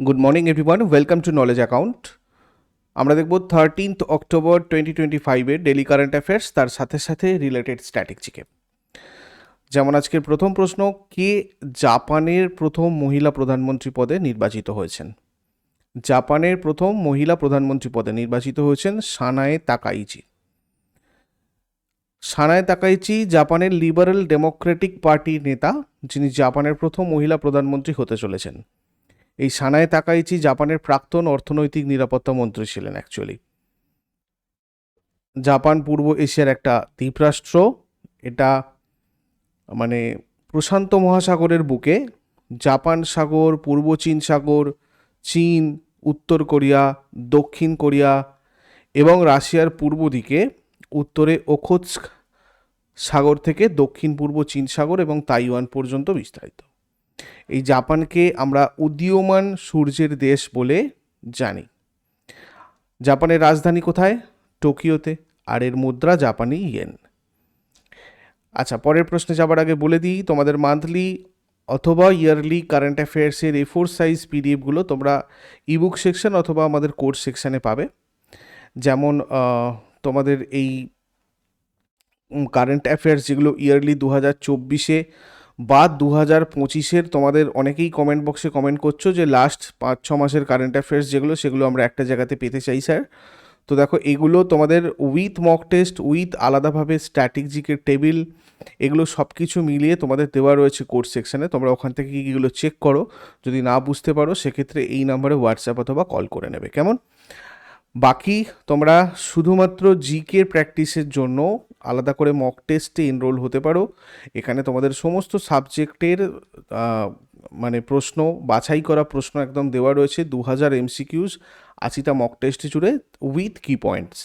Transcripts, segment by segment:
Good morning everyone welcome to Knowledge Account আমরা দেখব thirteenth October twenty twenty ফাইভের daily current affairs তার সাথে সাথে রিলেটেড স্ট্র্যাটেজিকে যেমন আজকের প্রথম প্রশ্ন, কে জাপানের প্রথম মহিলা প্রধানমন্ত্রী পদে নির্বাচিত হয়েছেন? জাপানের প্রথম মহিলা প্রধানমন্ত্রী পদে নির্বাচিত হয়েছেন সানায়ে তাকাইচি। সানায়ে তাকাইচি জাপানের লিবারেল ডেমোক্রেটিক পার্টির নেতা, যিনি জাপানের প্রথম মহিলা প্রধানমন্ত্রী হতে চলেছেন। এই সানায় তাকাইচি জাপানের প্রাক্তন অর্থনৈতিক নিরাপত্তা মন্ত্রী ছিলেন অ্যাকচুয়ালি জাপান পূর্ব এশিয়ার একটা দ্বীপরাষ্ট্র, এটা মানে প্রশান্ত মহাসাগরের বুকে, জাপান সাগর, পূর্ব চীন সাগর, চীন, উত্তর কোরিয়া, দক্ষিণ কোরিয়া এবং রাশিয়ার পূর্ব দিকে, উত্তরে ওখোৎস্ক সাগর থেকে দক্ষিণ পূর্ব চীন সাগর এবং তাইওয়ান পর্যন্ত বিস্তারিত। এই জাপানকে আমরা উদীয়মান সূর্যের দেশ বলে জানি। জাপানের রাজধানী কোথায়? টোকিওতে। আর এর মুদ্রা জাপানি ইয়েন। আচ্ছা পরের প্রশ্নে যাবার আগে বলে দিই, তোমাদের মান্থলি অথবা ইয়ারলি কারেন্ট অ্যাফেয়ার্সের এ ফোর সাইজ পিডিএফগুলো তোমরা ইবুক সেকশন অথবা আমাদের কোর্স সেকশানে পাবে। যেমন তোমাদের এই কারেন্ট অ্যাফেয়ার্স যেগুলো ইয়ারলি দু হাজার চব্বিশে বা দু হাজার পঁচিশের তোমাদের অনেকেই কমেন্ট বক্সে কমেন্ট করছ যে লাস্ট পাঁচ, ছ মাসের কারেন্ট অ্যাফেয়ার্স যেগুলো, সেগুলো আমরা একটা জায়গাতে পেতে চাই স্যার তো দেখো, এগুলো তোমাদের উইথ মক টেস্ট উইথ আলাদাভাবে স্ট্র্যাটেজিকের টেবিল এগুলো সব কিছু মিলিয়ে তোমাদের দেওয়া রয়েছে কোর্স সেকশানে তোমরা ওখান থেকে এগুলো চেক করো। যদি না বুঝতে পারো, সেক্ষেত্রে এই নাম্বারে হোয়াটসঅ্যাপ অথবা কল করে নেবে। কেমন? বাকি তোমরা শুধুমাত্র জিকে প্র্যাকটিসের জন্য আলাদা করে মক টেস্টে এনরোল হতে পারো। এখানে তোমাদের সমস্ত সাবজেক্টের মানে প্রশ্ন, বাছাই করা প্রশ্ন একদম দেওয়া রয়েছে দু হাজার এমসিকিউজ আশিটা মক টেস্টে জুড়ে উইথ কি পয়েন্টস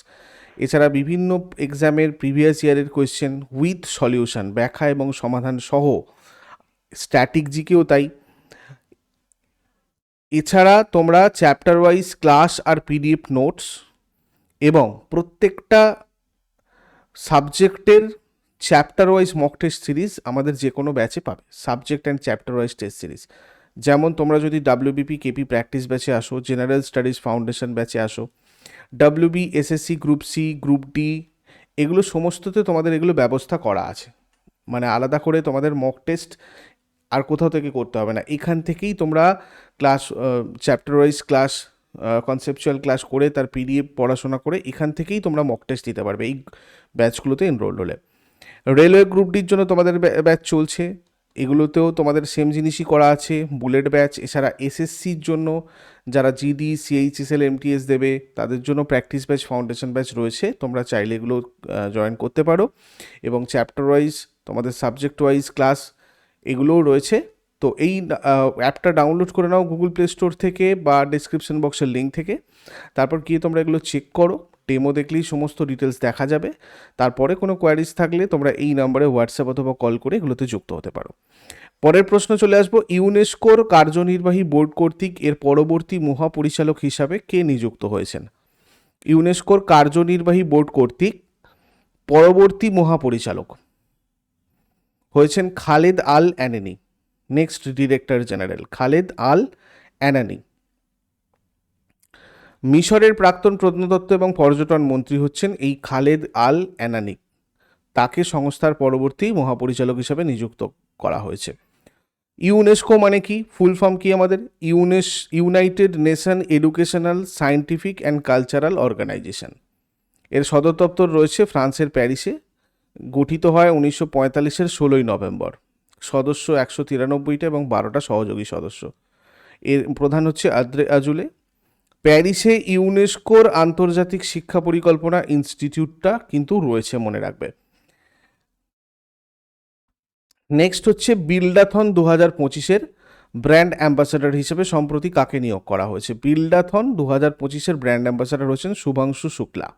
এছাড়া বিভিন্ন এক্সামের প্রিভিয়াস ইয়ারের কোয়েশ্চেন উইথ সলিউশন ব্যাখ্যা এবং সমাধান সহ। স্ট্যাটিক জিকেও তাই। এছাড়া তোমরা চ্যাপ্টার ওয়াইজ ক্লাস আর পিডিএফ নোটস এবং প্রত্যেকটা সাবজেক্টের chapter wise mock test series আমাদের যে কোনো ব্যাচে পাবে subject and chapter wise test series যেমন তোমরা যদি ডাব্লিউবিপি কেপি প্র্যাকটিস ব্যাচে আসো জেনারেল স্টাডিজ ফাউন্ডেশন ব্যাচে আসো WB SSC group C group D এগুলো সমস্ততে তোমাদের এগুলো ব্যবস্থা করা আছে। মানে আলাদা করে তোমাদের মক টেস্ট আর কোথাও থেকে করতে হবে না। এখান থেকেই তোমরা class chapter wise class conceptual class করে তার পিডিএফ পড়াশোনা করে এখান থেকেই তোমরা মক টেস্ট দিতে পারবে এই ব্যাচগুলোতে এনরোল হলে। রেলওয়ে গ্রুপ ডির জন্য তোমাদের ব্যাচ চলছে। এগুলোতেও তোমাদের সেম জিনিসই করা আছে বুলেট ব্যাচ এছাড়া এসএসসির জন্য যারা জিডি সিএইচএসএল এমটিএস দেবে, তাদের জন্য প্র্যাকটিস ব্যাচ ফাউন্ডেশন ব্যাচ রয়েছে। তোমরা চাইলে এগুলো জয়েন করতে পারো। এবং চ্যাপ্টার ওয়াইজ তোমাদের সাবজেক্ট ওয়াইজ ক্লাস এগুলোও রয়েছে। তো এই অ্যাপটা ডাউনলোড করে নাও গুগল প্লে স্টোর থেকে বা ডিসক্রিপশন বক্সের লিঙ্ক থেকে। তারপর গিয়ে তোমরা এগুলো চেক করো ডেমো দেখলেই সমস্ত ডিটেলস দেখা যাবে। তারপরে কোনো কোয়ারিজ থাকলে তোমরা এই নাম্বারে হোয়াটসঅ্যাপ অথবা কল করে এগুলোতে যুক্ত হতে পারো। পরের প্রশ্ন চলে আসব ইউনেস্কোর কার্যনির্বাহী বোর্ড কর্তৃক এর পরবর্তী মহাপরিচালক হিসাবে কে নিযুক্ত হয়েছেন? ইউনেস্কোর কার্যনির্বাহী বোর্ড কর্তৃক পরবর্তী মহাপরিচালক। হয়েছেন Khaled Al Anani, next director general, Khaled Al Anani. মিশরের প্রাক্তন প্রত্নতত্ত্ব এবং পর্যটন মন্ত্রী হচ্ছেন এই খালেদ আল অ্যানানি। তাকে সংস্থার পরবর্তী মহাপরিচালক হিসাবে নিযুক্ত করা হয়েছে। ইউনেস্কো মানে কি? ফুল ফর্ম কি আমাদের? UNESCO United Nation Educational Scientific and Cultural Organization. এর সদর দপ্তর রয়েছে ফ্রান্সের প্যারিসে। গঠিত হয় উনিশশো পঁয়তাল্লিশের ষোলোই নভেম্বর। সদস্য একশো তিরানব্বইটা এবং বারোটা সহযোগী সদস্য। এর প্রধান হচ্ছে আদ্রে আজুলে। প্যারিসে ইউনেস্কোর আন্তর্জাতিক শিক্ষা পরিকল্পনা ইনস্টিটিউটটা কিন্তু রয়েছে মনে রাখবে। নেক্সট হচ্ছে বিল্ডাথন দু হাজার পঁচিশের ব্র্যান্ড অ্যাম্বাসাডার হিসেবে সম্প্রতি কাকে নিয়োগ করা হয়েছে? বিল্ডাথন দু হাজার পঁচিশের ব্র্যান্ড অ্যাম্বাসাডার হচ্ছেন শুভাংশু শুক্লা।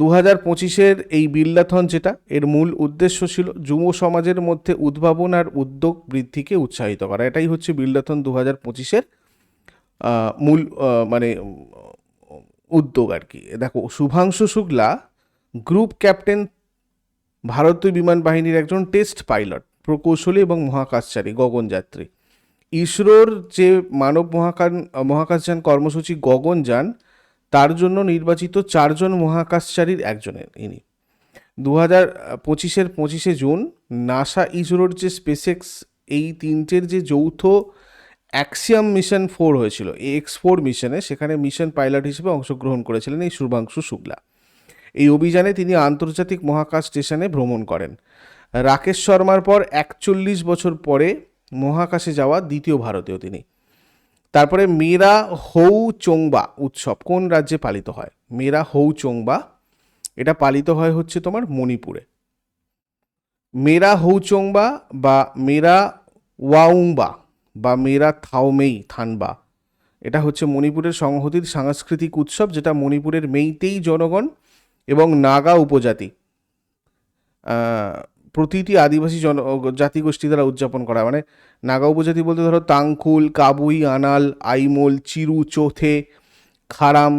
দু হাজার পঁচিশের এই বিল্লাথন যেটা, এর মূল উদ্দেশ্য ছিল যুব সমাজের মধ্যে উদ্ভাবন আর উদ্যোগ বৃদ্ধিকে উৎসাহিত করা। এটাই হচ্ছে বিল্লাথন দু হাজার পঁচিশের মূল মানে উদ্যোগ আর কি। দেখো, শুভাংশু শুক্লা গ্রুপ ক্যাপ্টেন ভারতীয় বিমান বাহিনীর একজন টেস্ট পাইলট, প্রকৌশলী এবং মহাকাশচারী গগনযাত্রী ইসরোর যে মানব মহাকাশ মহাকাশযান কর্মসূচি গগনযান তার জন্য নির্বাচিত চারজন মহাকাশচারীর একজনের ইনি। দু হাজার পঁচিশের পঁচিশে জুন নাসা ইসরোর যে স্পেসেক্স এই তিনটের যে যৌথ অ্যাক্সিয়াম মিশন ফোর হয়েছিল এক্স ফোর মিশনে সেখানে মিশন পাইলট হিসেবে অংশগ্রহণ করেছিলেন এই শুভাংশু শুক্লা। এই অভিযানে তিনি আন্তর্জাতিক মহাকাশ স্টেশনে ভ্রমণ করেন। রাকেশ শর্মার পর একচল্লিশ বছর পরে মহাকাশে যাওয়া দ্বিতীয় ভারতীয় তিনি। তারপরে মেরা হৌ চোংবা উৎসব, কোন রাজ্যে পালিত হয়? মেরা হৌ চোংবা, এটা পালিত হয় হচ্ছে তোমার মণিপুরে। মেরা হৌচোংবা বা মেরা ওয়াউংবা বা মেরা থাওমেই থানবা, এটা হচ্ছে মণিপুরের সংহতির সাংস্কৃতিক উৎসব, যেটা মণিপুরের মেইতেই জনগণ এবং নাগা উপজাতি প্রতিটি আদিবাসী জন জাতিগোষ্ঠী দ্বারা উদযাপন করা। মানে নাগা উপজাতি বলতে ধরো তাংকুল কাবুই, আনাল, আইমোল, চিরু, চোথে, খারাম,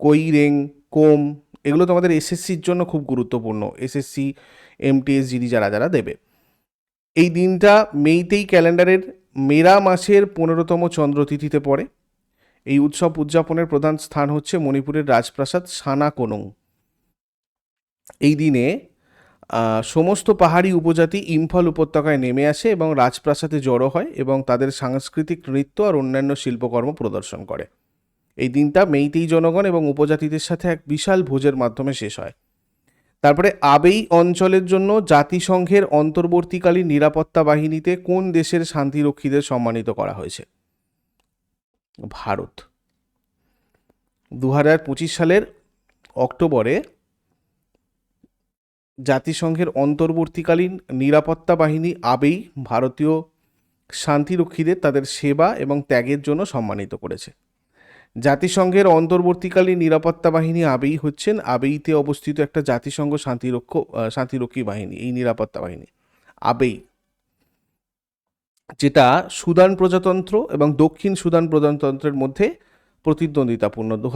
কৈরেং, কোম, এগুলো তোমাদের এসএসসির জন্য খুব গুরুত্বপূর্ণ। এসএসসি, এমটিএস, জিডি যারা যারা দেবে। এই দিনটা মেইতেই ক্যালেন্ডারের মেরা মাসের পনেরোতম চন্দ্রতিথিতে পড়ে। এই উৎসব উদযাপনের প্রধান স্থান হচ্ছে মণিপুরের রাজপ্রাসাদ সানা কোনং এই দিনে সমস্ত পাহাড়ি উপজাতি ইম্ফল উপত্যকায় নেমে আসে এবং রাজপ্রাসাদে জড়ো হয় এবং তাদের সাংস্কৃতিক নৃত্য আর অন্যান্য শিল্পকর্ম প্রদর্শন করে। এই দিনটা মেইতেই জনগণ এবং উপজাতিদের সাথে এক বিশাল ভোজের মাধ্যমে শেষ হয়। তারপরে আবেই অঞ্চলের জন্য জাতিসংঘের অন্তর্বর্তীকালীন নিরাপত্তা বাহিনীতে কোন দেশের শান্তিরক্ষীদের সম্মানিত করা হয়েছে? ভারত। দু হাজার পঁচিশ সালের অক্টোবরে জাতিসংঘের অন্তর্বর্তীকালীন নিরাপত্তা বাহিনী আবেই ভারতীয় শান্তিরক্ষীদের তাদের সেবা এবং ত্যাগের জন্য সম্মানিত করেছে। জাতিসংঘের অন্তর্বর্তীকালীন নিরাপত্তা বাহিনী আবেই হচ্ছেন, আবেইতে অবস্থিত একটা জাতিসংঘ শান্তিরক্ষ শান্তিরক্ষী বাহিনী, এই নিরাপত্তা বাহিনী, আবেই। যেটা সুদান প্রজাতন্ত্র এবং দক্ষিণ সুদান প্রজাতন্ত্রের মধ্যে প্রতিদ্বন্দ্বিতাপূর্ণ। দু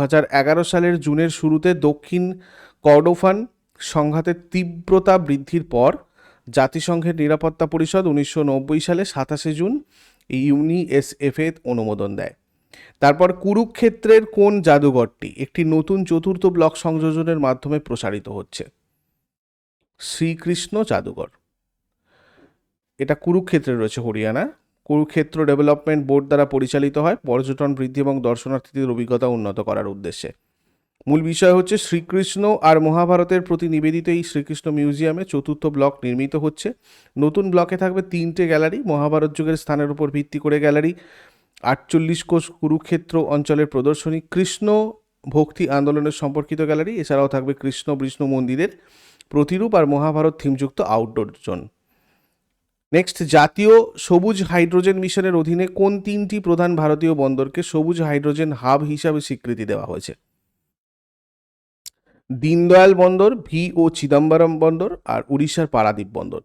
সালের জুনের শুরুতে দক্ষিণ কর্ডোফান সংঘাতের তীব্রতা বৃদ্ধির পর জাতিসংঘের নিরাপত্তা পরিষদ উনিশশো নব্বই সালে সাতাশে জুন ইউনিএসএফে অনুমোদন দেয়। তারপর কুরুক্ষেত্রের কোন জাদুঘরটি একটি নতুন চতুর্থ ব্লক সংযোজনের মাধ্যমে প্রসারিত হচ্ছে? শ্রীকৃষ্ণ জাদুঘর। এটা কুরুক্ষেত্রে রয়েছে হরিয়ানা। কুরুক্ষেত্র ডেভেলপমেন্ট বোর্ড দ্বারা পরিচালিত হয়। পর্যটন বৃদ্ধি এবং দর্শনার্থীদের অভিজ্ঞতা উন্নত করার উদ্দেশ্যে। মূল বিষয় হচ্ছে শ্রীকৃষ্ণ আর মহাভারতের প্রতি নিবেদিত এই শ্রীকৃষ্ণ মিউজিয়ামে চতুর্থ ব্লক নির্মিত হচ্ছে। নতুন ব্লকে থাকবে তিনটে গ্যালারি, মহাভারত যুগের স্থানের উপর ভিত্তি করে গ্যালারি, আটচল্লিশ কোষ কুরুক্ষেত্র অঞ্চলের প্রদর্শনী, কৃষ্ণ ভক্তি আন্দোলনের সম্পর্কিত গ্যালারি, এছাড়াও থাকবে কৃষ্ণ বিষ্ণু মন্দিরের প্রতিরূপ আর মহাভারত থিমযুক্ত আউটডোর জোন নেক্সট জাতীয় সবুজ হাইড্রোজেন মিশনের অধীনে কোন তিনটি প্রধান ভারতীয় বন্দরকে সবুজ হাইড্রোজেন হাব হিসাবে স্বীকৃতি দেওয়া হয়েছে? দীনদয়াল বন্দর, ভি ও চিদম্বরম বন্দর আর উড়িষ্যার পারাদ্বীপ বন্দর।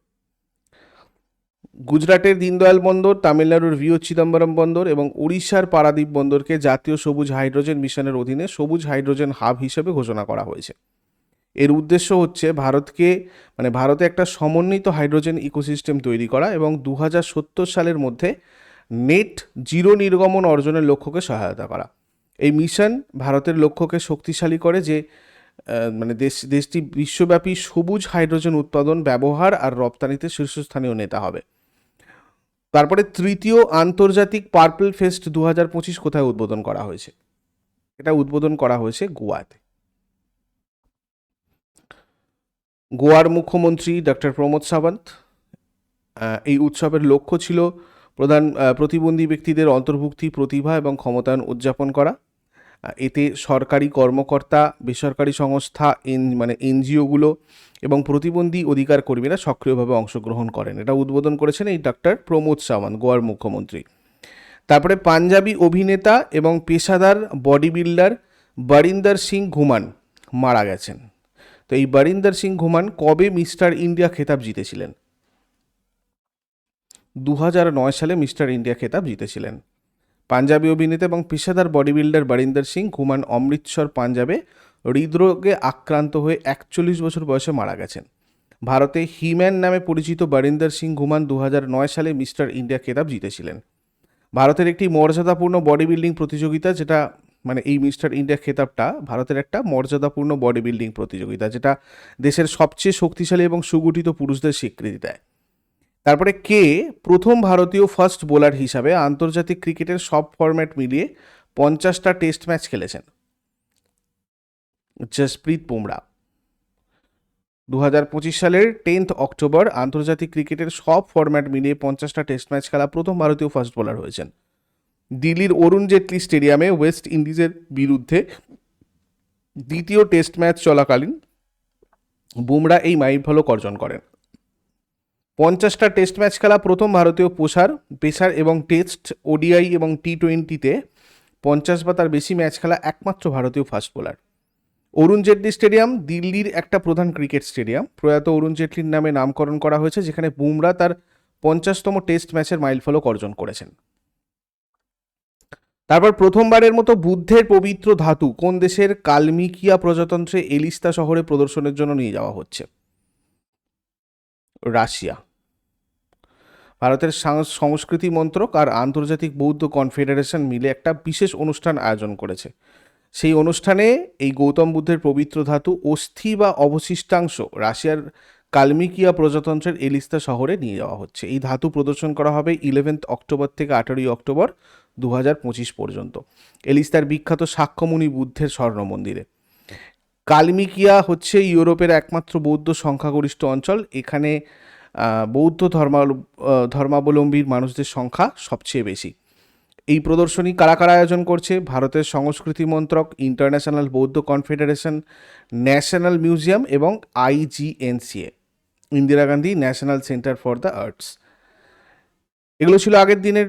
গুজরাটের দীনদয়াল বন্দর, তামিলনাড়ুর ভিও চিদম্বরম বন্দর এবং উড়িষ্যার পারাদ্বীপ বন্দরকে জাতীয় সবুজ হাইড্রোজেন মিশনের অধীনে সবুজ হাইড্রোজেন হাব হিসেবে ঘোষণা করা হয়েছে। এর উদ্দেশ্য হচ্ছে ভারতকে মানে ভারতে একটা সমন্বিত হাইড্রোজেন ইকোসিস্টেম তৈরি করা এবং দু হাজার সত্তর সালের মধ্যে নেট জিরো নির্গমন অর্জনের লক্ষ্যকে সহায়তা করা। এই মিশন ভারতের লক্ষ্যকে শক্তিশালী করে যে মানে দেশ, দেশটি বিশ্বব্যাপী সবুজ হাইড্রোজেন উৎপাদন, ব্যবহার আর রপ্তানিতে শীর্ষস্থানীয় নেতা হবে। তারপরে তৃতীয় আন্তর্জাতিক পার্পল ফেস্ট দু হাজার পঁচিশ কোথায় উদ্বোধন করা হয়েছে? এটা উদ্বোধন করা হয়েছে গোয়াতে। গোয়ার মুখ্যমন্ত্রী ডক্টর প্রমোদ সাবন্ত এই উৎসবের লক্ষ্য ছিল প্রধান প্রতিবন্ধী ব্যক্তিদের অন্তর্ভুক্তি, প্রতিভা এবং ক্ষমতায়ন উদযাপন করা। এতে সরকারি কর্মকর্তা, বেসরকারি সংস্থা, এন মানে এনজিওগুলো এবং প্রতিবন্ধী অধিকার কর্মীরা সক্রিয়ভাবে অংশগ্রহণ করেন। এটা উদ্বোধন করেছেন এই ডক্টর প্রমোদ সাওয়ান্ত, গোয়ার মুখ্যমন্ত্রী। তারপরে পাঞ্জাবি অভিনেতা এবং পেশাদার বডি বিল্ডার বরিন্দর সিং ঘুমান মারা গেছেন। তো এই বরিন্দর সিং ঘুমান কবে মিস্টার ইন্ডিয়া খেতাব জিতেছিলেন? দু সালে মিস্টার ইন্ডিয়া খেতাব জিতেছিলেন। পাঞ্জাবি অভিনেতা এবং পেশাদার বডি বিল্ডার বরিন্দর সিং ঘুমান অমৃতসর পাঞ্জাবে হৃদরোগে আক্রান্ত হয়ে একচল্লিশ বছর বয়সে মারা গেছেন। ভারতে হিম্যান নামে পরিচিত বরিন্দর সিং ঘুমান দু সালে মিস্টার ইন্ডিয়া খেতাব জিতেছিলেন। ভারতের একটি মর্যাদাপূর্ণ বডি বিল্ডিং প্রতিযোগিতা, যেটা মানে এই মিস্টার ইন্ডিয়া খেতাবটা ভারতের একটা মর্যাদাপূর্ণ বডি বিল্ডিং প্রতিযোগিতা, যেটা দেশের সবচেয়ে শক্তিশালী এবং সুগঠিত পুরুষদের স্বীকৃতি দেয়। তারপরে কে প্রথম ভারতীয় ফার্স্ট বোলার হিসাবে আন্তর্জাতিক ক্রিকেটের সব ফরম্যাট মিলিয়ে পঞ্চাশটা টেস্ট ম্যাচ খেলেছেন। জসপ্রীত বুমরা। দু হাজার পঁচিশ সালের টেন্থ অক্টোবর আন্তর্জাতিক ক্রিকেটের সব ফরম্যাট মিলিয়ে পঞ্চাশটা টেস্ট ম্যাচ খেলা প্রথম ভারতীয় ফার্স্ট বোলার হয়েছেন। দিল্লির অরুণ জেটলি স্টেডিয়ামে ওয়েস্ট ইন্ডিজের বিরুদ্ধে দ্বিতীয় টেস্ট ম্যাচ চলাকালীন বুমরা এই মাইলফলক অর্জন করেন। পঞ্চাশটা টেস্ট ম্যাচ খেলা প্রথম ভারতীয় পোষার, পেসার এবং টেস্ট, ওডিআই এবং টি টোয়েন্টিতে পঞ্চাশ বা তার বেশি ম্যাচ খেলা একমাত্র ভারতীয় fast bowler. Arun Jaitley stadium, দিল্লির একটা প্রধান ক্রিকেট স্টেডিয়াম। প্রয়াত অরুণ জেটলির নামে নামকরণ করা হয়েছে, যেখানে বুমরা তার পঞ্চাশতম টেস্ট ম্যাচের মাইলফলক অর্জন করেছেন। তারপর প্রথমবারের মতো বুদ্ধের পবিত্র ধাতু কোন দেশের কালমিকিয়া প্রজাতন্ত্রে এলিস্তা শহরে প্রদর্শনের জন্য নিয়ে যাওয়া হচ্ছে? রাশিয়া। ভারতের সাংস- সংস্কৃতি মন্ত্রক আর আন্তর্জাতিক বৌদ্ধ কনফেডারেশন মিলে একটা বিশেষ অনুষ্ঠান আয়োজন করেছে। সেই অনুষ্ঠানে এই গৌতম বুদ্ধের পবিত্র ধাতু অস্থি বা অবশিষ্টাংশ রাশিয়ার কালমিকিয়া প্রজাতন্ত্রের এলিস্তা শহরে নিয়ে যাওয়া হচ্ছে। এই ধাতু প্রদর্শন করা হবে ইলেভেন্থ অক্টোবর থেকে আঠারোই অক্টোবর দু হাজার পঁচিশ পর্যন্ত। এলিস্তার বিখ্যাত সাক্ষ্যমুনি বুদ্ধের স্বর্ণ মন্দিরে কালমিকিয়া হচ্ছে ইউরোপের একমাত্র বৌদ্ধ সংখ্যাগরিষ্ঠ অঞ্চল। এখানে বৌদ্ধ ধর্মা আহ, ধর্মাবলম্বীর মানুষদের সংখ্যা সবচেয়ে বেশি। এই প্রদর্শনী কারা কারা আয়োজন করছে? ভারতের সংস্কৃতি মন্ত্রক ইন্টারন্যাশনাল বৌদ্ধ কনফেডারেশন ন্যাশনাল মিউজিয়াম এবং IGNCA Indira Gandhi National Centre for the Arts. এগুলো ছিল আগের দিনের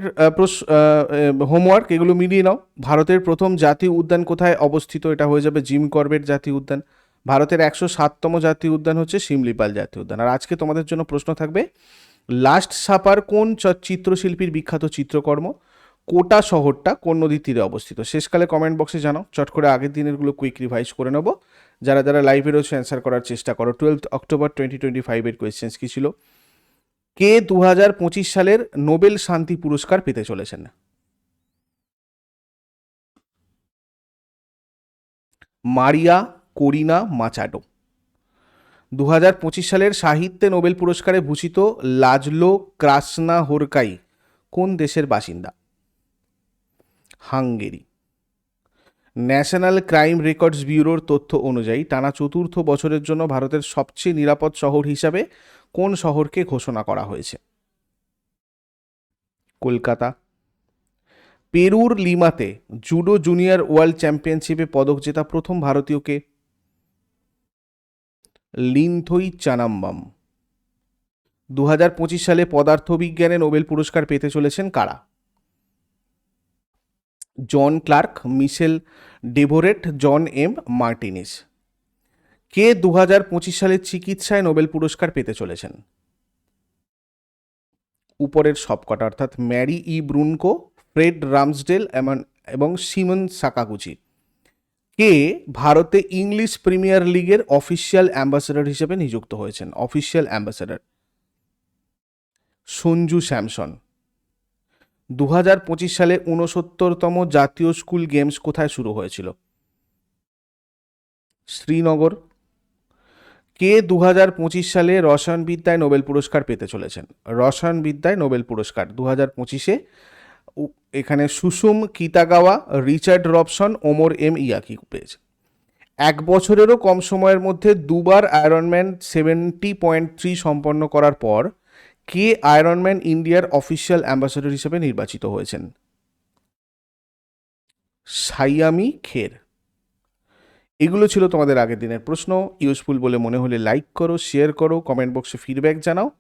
হোমওয়ার্ক। এগুলো মিলিয়ে নাও। ভারতের প্রথম জাতীয় উদ্যান কোথায় অবস্থিত? এটা হয়ে যাবে জিম করবেট জাতীয় উদ্যান। ভারতের একশো সাততম জাতীয় উদ্যান হচ্ছে শিমলিপাল জাতীয় উদ্যান। আর আজকে তোমাদের জন্য প্রশ্ন থাকবে, লাস্ট সাপার কোন চিত্রশিল্পীর বিখ্যাত চিত্রকর্ম? কোটা শহরটা কোন নদীর তীরে অবস্থিত? শেষকালে কমেন্ট বক্সে জানাও, চট করে আগের দিনেরগুলো কুইক রিভাইজ করে নেব। যারা যারা লাইভে রয়েছে অ্যান্সার করার চেষ্টা করো। টুয়েলথ অক্টোবর টোয়েন্টি টোয়েন্টি ফাইভের কোয়েশ্চেন্স কী ছিল? কে দু হাজার পঁচিশ সালের নোবেল শান্তি পুরস্কার পেতে চলেছেন? মারিয়া কোরিনা মাচাডো দু হাজার পঁচিশ সালের সাহিত্যে নোবেল পুরস্কারে ভূষিত লাজলো ক্রাসনা হোরকাই কোন দেশের বাসিন্দা? হাঙ্গেরি। ন্যাশনাল ক্রাইম রেকর্ডস ব্যুরোর তথ্য অনুযায়ী টানা চতুর্থ বছরের জন্য ভারতের সবচেয়ে নিরাপদ শহর হিসাবে কোন শহরকে ঘোষণা করা হয়েছে? কলকাতা। পেরুর লিমাতে জুডো জুনিয়র ওয়ার্ল্ড চ্যাম্পিয়নশিপে পদক জেতা প্রথম ভারতীয়কে লিনথই চানাম্বাম। দু হাজার পঁচিশ সালে পদার্থবিজ্ঞানে নোবেল পুরস্কার পেতে চলেছেন কারা? John Clarke, Michel Devoret, John M Martinis. কে দু হাজার পঁচিশ সালে চিকিৎসায় নোবেল পুরস্কার পেতে চলেছেন? উপরের সবকটা, অর্থাৎ Mary E Brunkow, Fred Ramsdell এবং সিমন সাকাগুচি। কে ভারতে ইংলিশ প্রিমিয়ার লিগের অফিসিয়াল অ্যাম্বাসেডর হিসেবে নিযুক্ত হয়েছেন? Official ambassador. সঞ্জু স্যামসন। দু হাজার পঁচিশ সালে ঊনসত্তরতম জাতীয় স্কুল গেমস কোথায় শুরু হয়েছিল? শ্রীনগর। কে দু হাজার পঁচিশ সালে রসায়নবিদ্যায় নোবেল পুরস্কার পেতে চলেছেন? রসায়নবিদ্যায় নোবেল পুরস্কার। দু হাজার পঁচিশে এখানে Susumu Kitagawa, Richard Robson, Omar M Yaghi পেয়েছে। এক বছরেরও কম সময়ের মধ্যে দুবার আয়রনম্যান সেভেন্টি পয়েন্ট থ্রি সম্পন্ন করার পর কে আয়রনম্যান ইন্ডিয়ার অফিসিয়াল অ্যাম্বাসেডর হিসেবে নির্বাচিত হয়েছেন? সাইয়ামি খের। এগুলো ছিল তোমাদের আগের দিনের প্রশ্ন। ইউজফুল বলে মনে হলে লাইক করো শেয়ার করো কমেন্ট বক্সে ফিডব্যাক জানাও।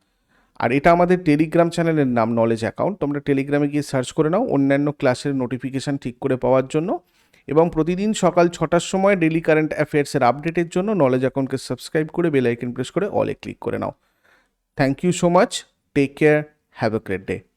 আর এটা আমাদের টেলিগ্রাম চ্যানেলের নাম নলেজ অ্যাকাউন্ট তোমরা টেলিগ্রামে গিয়ে সার্চ করে নাও অন্যান্য ক্লাসের নোটিফিকেশান ঠিক করে পাওয়ার জন্য এবং প্রতিদিন সকাল ছটার সময় ডেলি কারেন্ট অ্যাফেয়ার্সের আপডেটের জন্য নলেজ অ্যাকাউন্টকে সাবস্ক্রাইব করে বেল আইকন প্রেস করে অলে ক্লিক করে নাও। Thank you so much take care have a great day